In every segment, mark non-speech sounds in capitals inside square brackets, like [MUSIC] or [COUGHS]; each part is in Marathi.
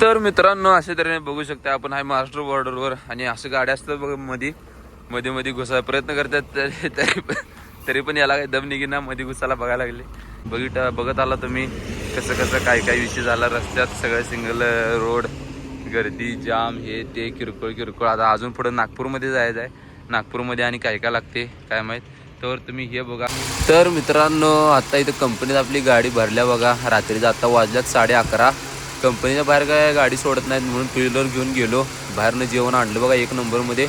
तर मित्रांनो अशा तऱ्हेने बघू शकता आपण हाय महाराष्ट्र बॉर्डरवर आणि असं गाड्या असतात बघमध्ये मध्ये मध्ये घुसायला प्रयत्न करतात तरी तरी पण तरी पण याला काही दम निघिना मध्ये घुसायला बघायला लागले. बघित बघत आला तुम्ही कसं कसं काय काय विषय झाला रस्त्यात सगळं सिंगल रोड गर्दी जाम हे ते किरकोळ किरकोळ. आता अजून पुढं नागपूरमध्ये जायचं आहे. नागपूरमध्ये आणि काय काय लागते काय माहीत? तर तुम्ही हे बघा. तर मित्रांनो आता इथं कंपनीत आपली गाडी भरल्या बघा. रात्रीचा आता वाजल्यात साडे अकरा. कंपनीच्या बाहेर काय गाडी सोडत नाहीत म्हणून टू व्हीलर घेऊन गेलो. बाहेरनं जेवण आणलं बघा एक नंबरमध्ये.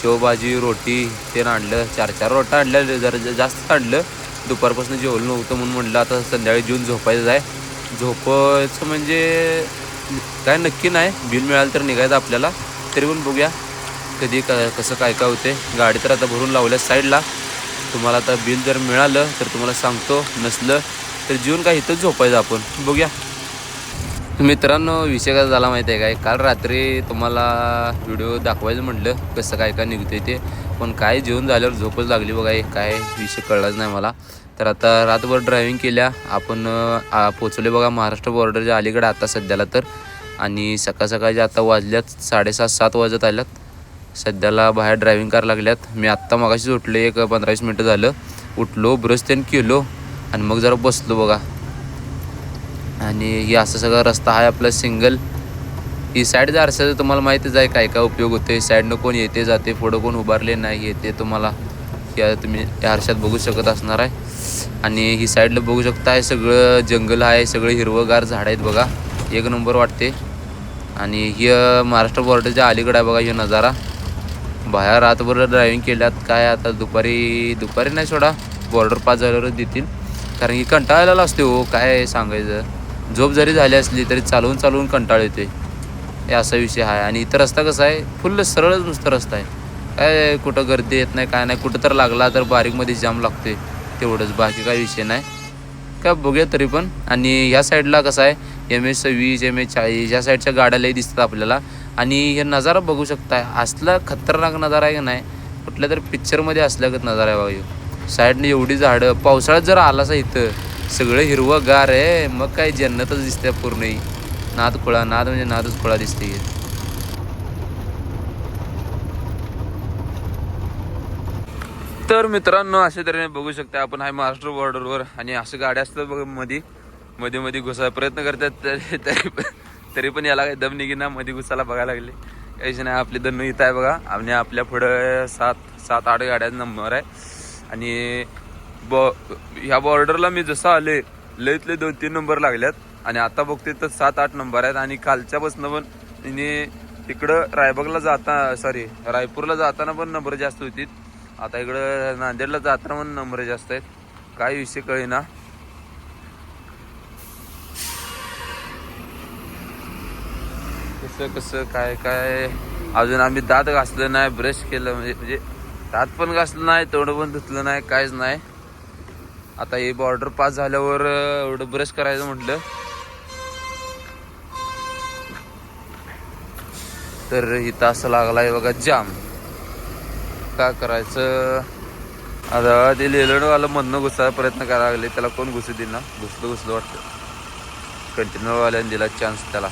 शेवभाजी रोटी ते आणलं. चार चार रोटा आणल्या. जरा जास्त आणलं. दुपारपासून जेवलं नव्हतं म्हणून म्हटलं आता संध्याकाळी जेवून झोपायचं आहे. झोपायचं म्हणजे काय नक्की नाही. बिल मिळालं तर निघायचं आपल्याला. तरी पण बघूया कधी क कसं काय काय होते गाडी तर आता भरून लावल्या साईडला. तुम्हाला आता बिल जर मिळालं तर तुम्हाला सांगतो. नसलं तर जीवन काय इथंच झोपायचं आपण. बघूया. मित्रांनो विषय कसा झाला माहिती आहे काय? काल रात्री तुम्हाला व्हिडिओ दाखवायचं म्हटलं कसं काय काय निघतंय ते. पण काय जेवण झाल्यावर झोपच लागली बघा हे काय विषय कळलाच नाही मला. तर आता रातभर ड्रायव्हिंग केल्या आपण पोचले बघा महाराष्ट्र बॉर्डरच्या अलीकडे आता सध्याला तर. आणि सकाळ सकाळच्या आता वाजल्यात साडेसात सात वाजत आल्यात. सध्याला बाहेर ड्रायव्हिंग करायला लागल्यात. मी आत्ता मगाशीच उठले एक पंधरा वीस मिनटं झालं. उठलो ब्रश त्यानं केलो आणि मग जरा बसलो बघा. आणि हे असं सगळा रस्ता आहे आपला सिंगल. ही साईड जर आरशाचं तुम्हाला माहितीच आहे काय काय उपयोग होते. साईडनं कोण येते जाते पुढं कोण उभारले नाही येते तुम्हाला. या तुम्ही या आरशात बघू शकत असणार आहे. आणि ही साईडला बघू शकता आहे सगळं जंगल आहे सगळं हिरवंगार झाड आहेत बघा. एक नंबर वाटते. आणि ही महाराष्ट्र बॉर्डरच्या अलीकडे आहे बघा ही नजारा. बाहेर रातभर ड्रायव्हिंग केल्यात. काय आता दुपारी दुपारी नाही सोडा बॉर्डर पास झाल्यावरच देतील. कारण की कंटाळलेला असते हो काय सांगायचं. झोप जरी झाली असली तरी चालवून चालवून कंटाळ येते हे असा विषय आहे. आणि इथं रस्ता कसा आहे? फुल्ल सरळच नुसतं रस्ता आहे. काय कुठं गर्दी येत नाही काय नाही. कुठं तर लागला तर बारीकमध्ये जाम लागते तेवढंच. बाकी काय विषय नाही. काय बघूया तरी पण. आणि ह्या साईडला कसं आहे? एम एस सव्वीस एम एस चाळीस ह्या साईडच्या गाड्या लई दिसतात आपल्याला. आणि हे नजारा बघू शकताय. असला खतरनाक नजारा आहे का नाही? कुठल्या तर पिक्चरमध्ये असल्यागत नजारा आहे बघा साईडने एवढी झाडं. पावसाळ्यात जर आलासा इथं सगळं हिरवं गार आहे. मग काय जन्नतच दिसते पूर्ण नाद खुळा नाद म्हणजे नादच खुळा दिसते तर मित्रांनो अशा तऱ्हेने बघू शकता आपण हाय महाराष्ट्र बॉर्डरवर आणि असं गाड्या असतात बघमध्ये मध्ये मध्ये घुसायला प्रयत्न करतात तरी तरी पण तरी पण याला काही दम निघेना. मध्ये घुसायला बघायला लागले. काहीच नाही आपले दन्नू इथं आहे बघा. आणि आपल्या पुढं सात सात आठ गाड्या नंबर आहे. आणि बॉ ह्या बॉर्डरला मी जसं आले लईतले दोन तीन नंबर लागल्यात. आणि आता बघते तर सात आठ नंबर आहेत. आणि कालच्या बसनं पण तिने तिकडं रायबागला जाता सॉरी रायपूरला जाताना पण नंबर जास्त होती. आता इकडं नांदेडला जाताना पण नंबर जास्त आहेत. काय विषय कळेना. कसं कसं काय काय? अजून आम्ही दात घासलं नाही ब्रश केलं म्हणजे म्हणजे दात पण घासलं नाही तोंड पण धुतलं नाही काहीच नाही. आता हे बॉर्डर पास झाल्यावर एवढं ब्रश करायचं म्हटलं. तर इथं असं लागलाय बघा जाम काय करायचं? आता ते लेलडवाला मधनं घुसायला प्रयत्न करायला लागले त्याला कोण घुसू देईना घुसलं घुसलं वाटतं. कंटिन्यूवाल्याने दिला चान्स त्याला.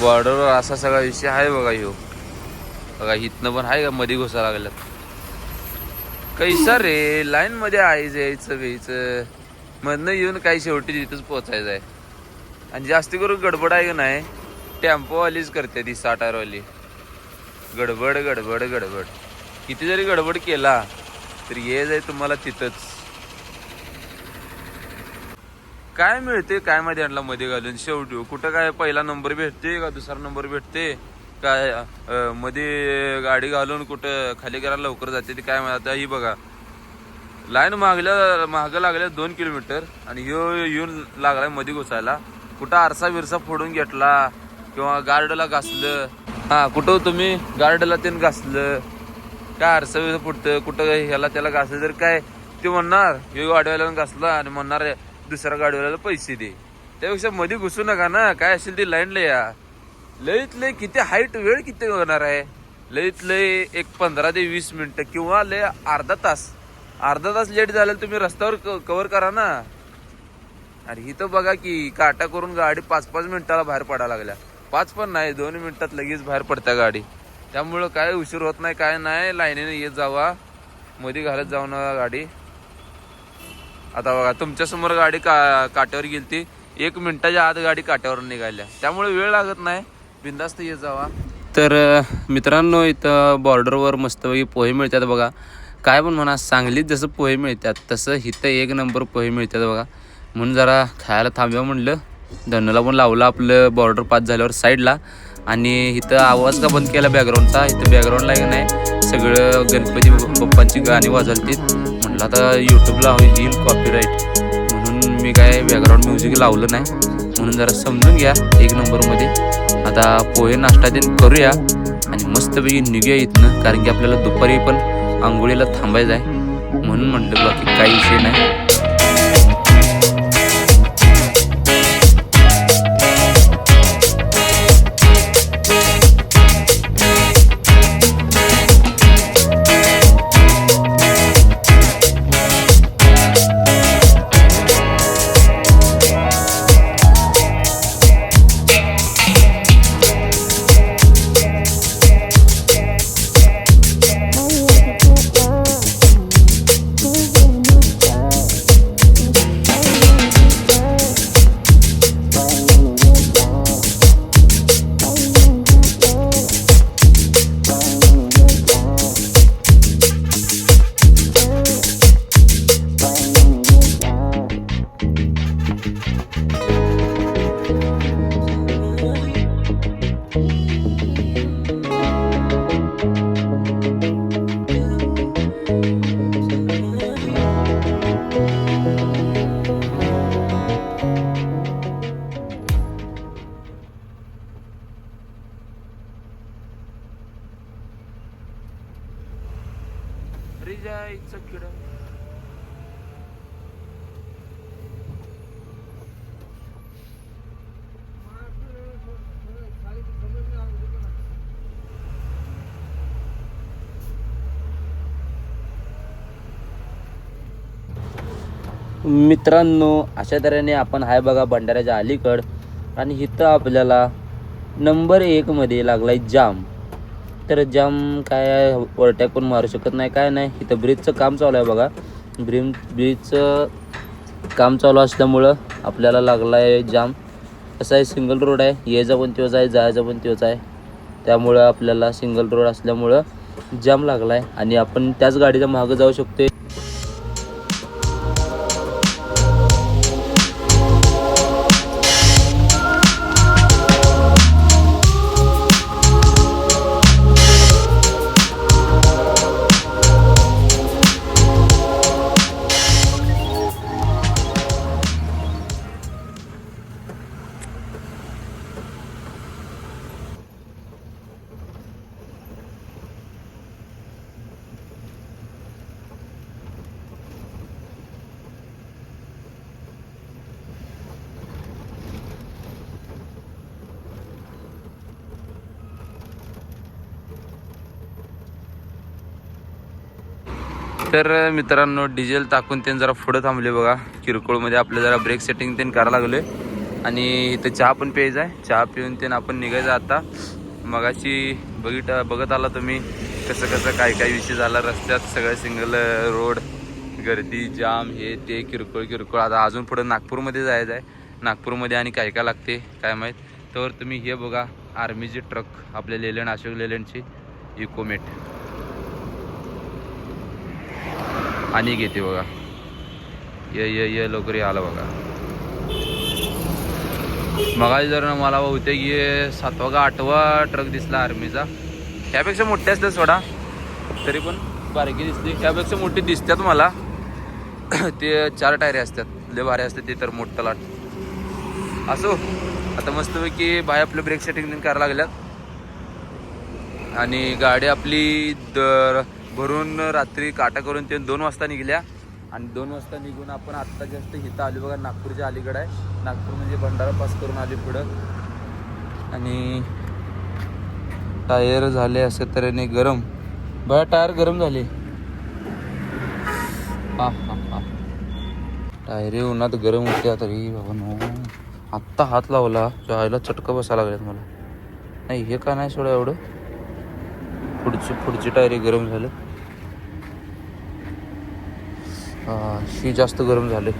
बॉर्डरवर असा सगळा विषय आहे बघा ह्यो. बघा इथनं पण आहे का? मध्ये घुसा लागल्यात. कैसा रे? लाईन मध्ये आहे यायचं घ्यायचं मधनं येऊन काही शेवटी तिथंच पोचायचं आहे. आणि जास्ती करून गडबड आहे का नाही? टेम्पोवालीच करते ती साठारवाली. गडबड गडबड गडबड. किती जरी गडबड केला तर ये जाय तुम्हाला तिथंच. काय मिळते काय मध्ये आणला मध्ये घालून? शेवटी. कुठं काय? पहिला नंबर भेटते का? दुसरा नंबर भेटते काय मध्ये गाडी घालून कुठं खाली करायला लवकर जाते ते काय म्हणतात आता ही बघा. लाईन मागल्या महाग लागल्या दोन किलोमीटर आणि ह्यो येऊन लागलायमध्ये घुसायला. कुठं आरसा बिरसा फोडून घेतला किंवा गार्डला घासलं. हा कुठं हो तुम्ही? गार्डला त्यानं घासलं. काय आरसा बिरसा फुटतं कुठं ह्याला त्याला घासलं? तर काय? ते म्हणणार हे गाडीवाल्यानं घासला आणि म्हणणार दुसऱ्या गाडीवाल्याला पैसे दे. त्यापेक्षा मध्ये घुसू नका ना. काय असेल ती लाईनला या लईत लय किती हाईट वेळ किती होणार आहे? लईत लय एक पंधरा ते वीस मिनटं किंवा लय अर्धा तास. अर्धा तास लेट झालं तुम्ही रस्त्यावर कवर करा ना. अरे इथं बघा की काटा करून गाडी पाच पाच मिनिटाला बाहेर पडायला लागल्या. पाच पण नाही दोन मिनिटात लगेच बाहेर पडत्या गाडी. त्यामुळं काय उशीर होत नाही काय नाही लाईनीने येत जावा. मध्ये घालत जाऊ नका गाडी. आता बघा तुमच्यासमोर गाडी का काट्यावर गेली ती एक मिनिटाच्या आत गाडी काट्यावर निघाल्या. त्यामुळे वेळ लागत नाही. बिंदास्त येत जावा. तर मित्रांनो इथं बॉर्डरवर मस्तपैकी पोहे मिळतात बघा. काय पण म्हणा सांगलीत जसं पोहे मिळतात तसं इथं एक नंबर पोहे मिळतात बघा. म्हणून जरा खायला थांबवा म्हणलं. धन्नला पण लावलं आपलं बॉर्डर पास झाल्यावर साईडला आणि इथं आवाज का बंद केला बॅकग्राऊंडचा इथं बॅकग्राऊंडला की नाही? सगळं गणपती बाप्पांची गाणी वाजवतील म्हटलं आता यूट्यूबला येईल कॉपीराईट म्हणून मी काय बॅकग्राऊंड म्युझिक लावलं नाही. म्हणून जरा समजून घ्या एक नंबरमध्ये आता पोहे नाश्ता दिन करूया आणि मस्तपैकी निघूया इथनं कारण की आपल्याला दुपारी पण आंघोळीला थांबायचं आहे. म्हणून म्हणलं बाकी काही विषय नाही. रिजाईचं किडं. मित्रांनो अशा तऱ्हेने आपण हाय बघा भंडाऱ्याच्या अलीकड. आणि इथं आपल्याला नंबर एकमध्ये लागलाय जाम. तर जाम काय ओरट्या पण मारू शकत नाही काय नाही. इथं ब्रिजचं काम चालू आहे बघा. ब्रिम ब्रिजचं काम चालू असल्यामुळं आपल्याला लागला आहे जाम कसं आहे सिंगल रोड आहे. यायचा पण तोच आहे जायचा पण तोच आहे त्यामुळं आपल्याला सिंगल रोड असल्यामुळं जाम लागला आहे आणि आपण त्याच गाडीच्या मागं जाऊ शकतो तर मित्रांनो डिझेल टाकून त्यांनी जरा पुढं थांबले बघा. किरकोळमध्ये आपलं जरा ब्रेक सेटिंग त्यांनी करायला लागले आणि इथं चहा पण प्यायचा आहे. चहा पिऊन ते आपण निघायचं आता. मगाशी बघित बघत आला तुम्ही कसं कसं काय काय विषय झाला. रस्त्यात सगळं सिंगल रोड गर्दी जाम हे ते किरकोळ किरकोळ. आता अजून पुढं नागपूरमध्ये जायचं आहे. नागपूरमध्ये आणि काय काय लागते काय माहीत? तर तुम्ही हे बघा आर्मीची ट्रक आपल्या लेलंड अशोक लेलंडची इकोमेट. आणि घेते बघा. ये ये ये लवकर आलं आला बघा. मगाशी जर मला होते की सातवा का आठवा ट्रक दिसला आर्मीचा त्यापेक्षा मोठे असतात सोडा. तरी पण बारकी दिसते त्यापेक्षा मोठी दिसतात मला. [COUGHS] ते चार टायरे असतात. लय भारी असतात ते तर मोठं लाट असो. आता मस्तपैकी बाय आपलं ब्रेक सेटिंग करायला लागल्यात. आणि गाडी आपली दर भरून रात्री काटा करून ते दोन वाजता निघल्या. आणि दोन वाजता निघून आपण आत्ता जास्त इथं आली बघा नागपूरच्या अलीकडे आहे. नागपूर म्हणजे भंडारा पास करून आली पुढं. आणि टायर झाले असे तऱ्हेने गरम. बघा टायर गरम झाले. हा हा हा टायरी उन्हात गरम होत्या तरी बाबा नो. आत्ता हात लावला जायला चटका बसायला लागल्यात मला. नाही हे का नाही सोडा एवढं? पुढची पुढची टायरी गरम झालं. शी जास्त गरम झाले.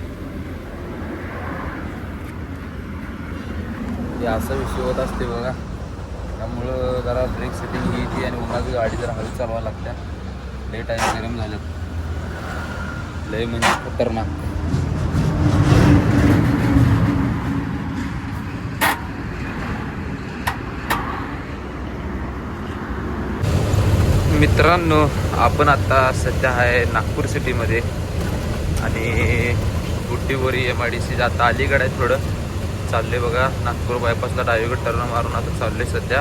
हे असा विषय होत असते बघा. त्यामुळं जरा ब्रेक सेटिंग ही ती आणि उन्हाची गाडी जरा हवी चालवा लागत्या. लय टाईम गरम झाल्यात लय म्हणजे खतरनाक. मित्रांनो आपण आता सध्या आहे नागपूर सिटीमध्ये आणि Butibori M I D C आता अलीकडे आहे थोडं. चालले बघा नागपूर बायपासला डावीकडे टर्न मारून आता चालले सध्या.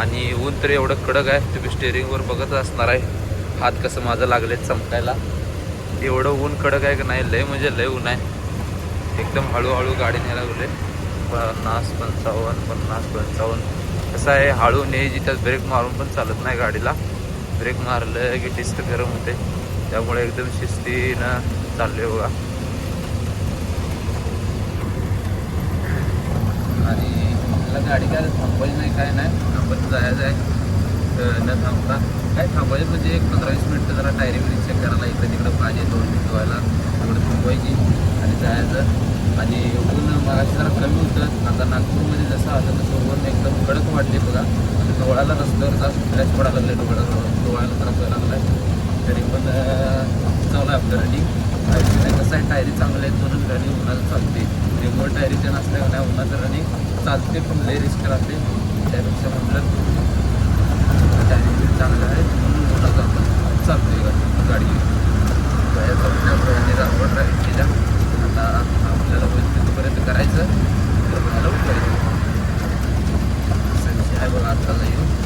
आणि ऊन तर एवढं कडक आहे तुम्ही स्टेअरिंगवर बघत असणार आहे. हात कसं माझं लागले चमकायला. एवढं ऊन कडक आहे की नाही लय म्हणजे लय ऊन आहे. एकदम हळूहळू गाडी न्यायला लागले पन्नास पंचावन्न पन्नास पंचावन्न. कसं आहे हळू न्यायची त्यात ब्रेक मारून पण चालत नाही गाडीला. ब्रेक मारलं की डिस्क गरम होते. त्यामुळे एकदम शिस्तीनं चालले बघा. आणि मला गाडी काय थांबवायची नाही काय नाही. आपण जायचं आहे न थांबता. काय थांबवायचं म्हणजे एक पंधरा वीस मिनटं जरा टायरी वगैरे चेक करायला इकडे तिकडं पाहिजे दोन मिनिट व्हायला तिकडे थांबवायची आणि जायचं आणि ऊन मगाशी जरा कमी होतं. आता नागपूरमध्ये जसं आलं तसं ऊन एकदम कडक वाटते बघा. डोळ्याला रस्त्यावर जास्त फ्लॅश पडायला लागले डोळ्याला. डोळ्याला त्रास व्हायला लागलाय. तरी पण चालू आहे आपलं रनिंग नाही कसं आहे टायरी चांगल्या आहेत म्हणून रनिंग उन्हाचं चालते. रेग्युलर टायरीच्या नसल्या नाही उन्हाचं रनिंग चालते पण लय रिस्क राहते. त्यापेक्षा म्हटलं टायरी चांगलं आहे म्हणून उन्हाचं आपण चालते गाडी. जायचं राबवत केल्या आता आपल्याला होईल तिथपर्यंत करायचं तर मला उठायचं असं आहे बघा आता येऊन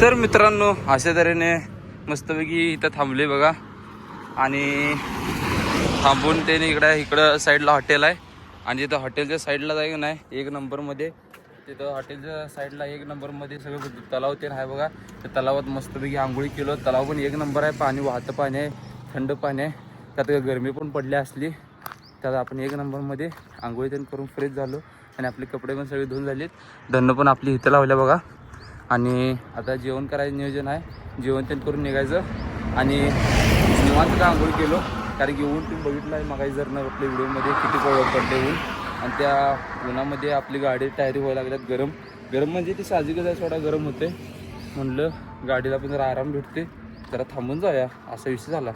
तर मित्रांनो अशा तऱ्हेने मस्तपैकी इथं थांबले बघा. आणि थांबून त्याने इकडं इकडं साईडला हॉटेल आहे. आणि तिथं हॉटेलच्या साईडला जाईल नाही एक नंबरमध्ये. तिथं हॉटेलच्या साईडला एक नंबरमध्ये सगळं तलाव ते आहे बघा. त्या तलावात मस्तपैकी आंघोळी केलो. तलाव पण एक नंबर आहे पाणी वाहतं पाणी आहे थंड पाणी आहे. त्यात गरमी पण पडली असली त्यात आपण एक नंबरमध्ये आंघोळी तेन करून फ्रेश झालो. आणि आपले कपडे पण सगळे धुवून झालेत. धन्न पण आपली इथं लावल्या बघा. आणि आता जेवण करायचं नियोजन आहे. जेवण तेन करून निघायचं. आणि निवांत का आंघोळ केलो. कारण की ऊन तुम्ही बघितलं आहे मगाई जर न आपल्या व्हिडिओमध्ये किती पड पडले ऊन. आणि त्या उन्हामध्ये आपली गाडी टायरी व्हायला लागल्यात गरम. गरम म्हणजे ती साहजिकच आहे थोडा गरम होते म्हणलं गाडीला पण जरा आराम भेटते जरा थांबून जाऊया असा विषय झाला.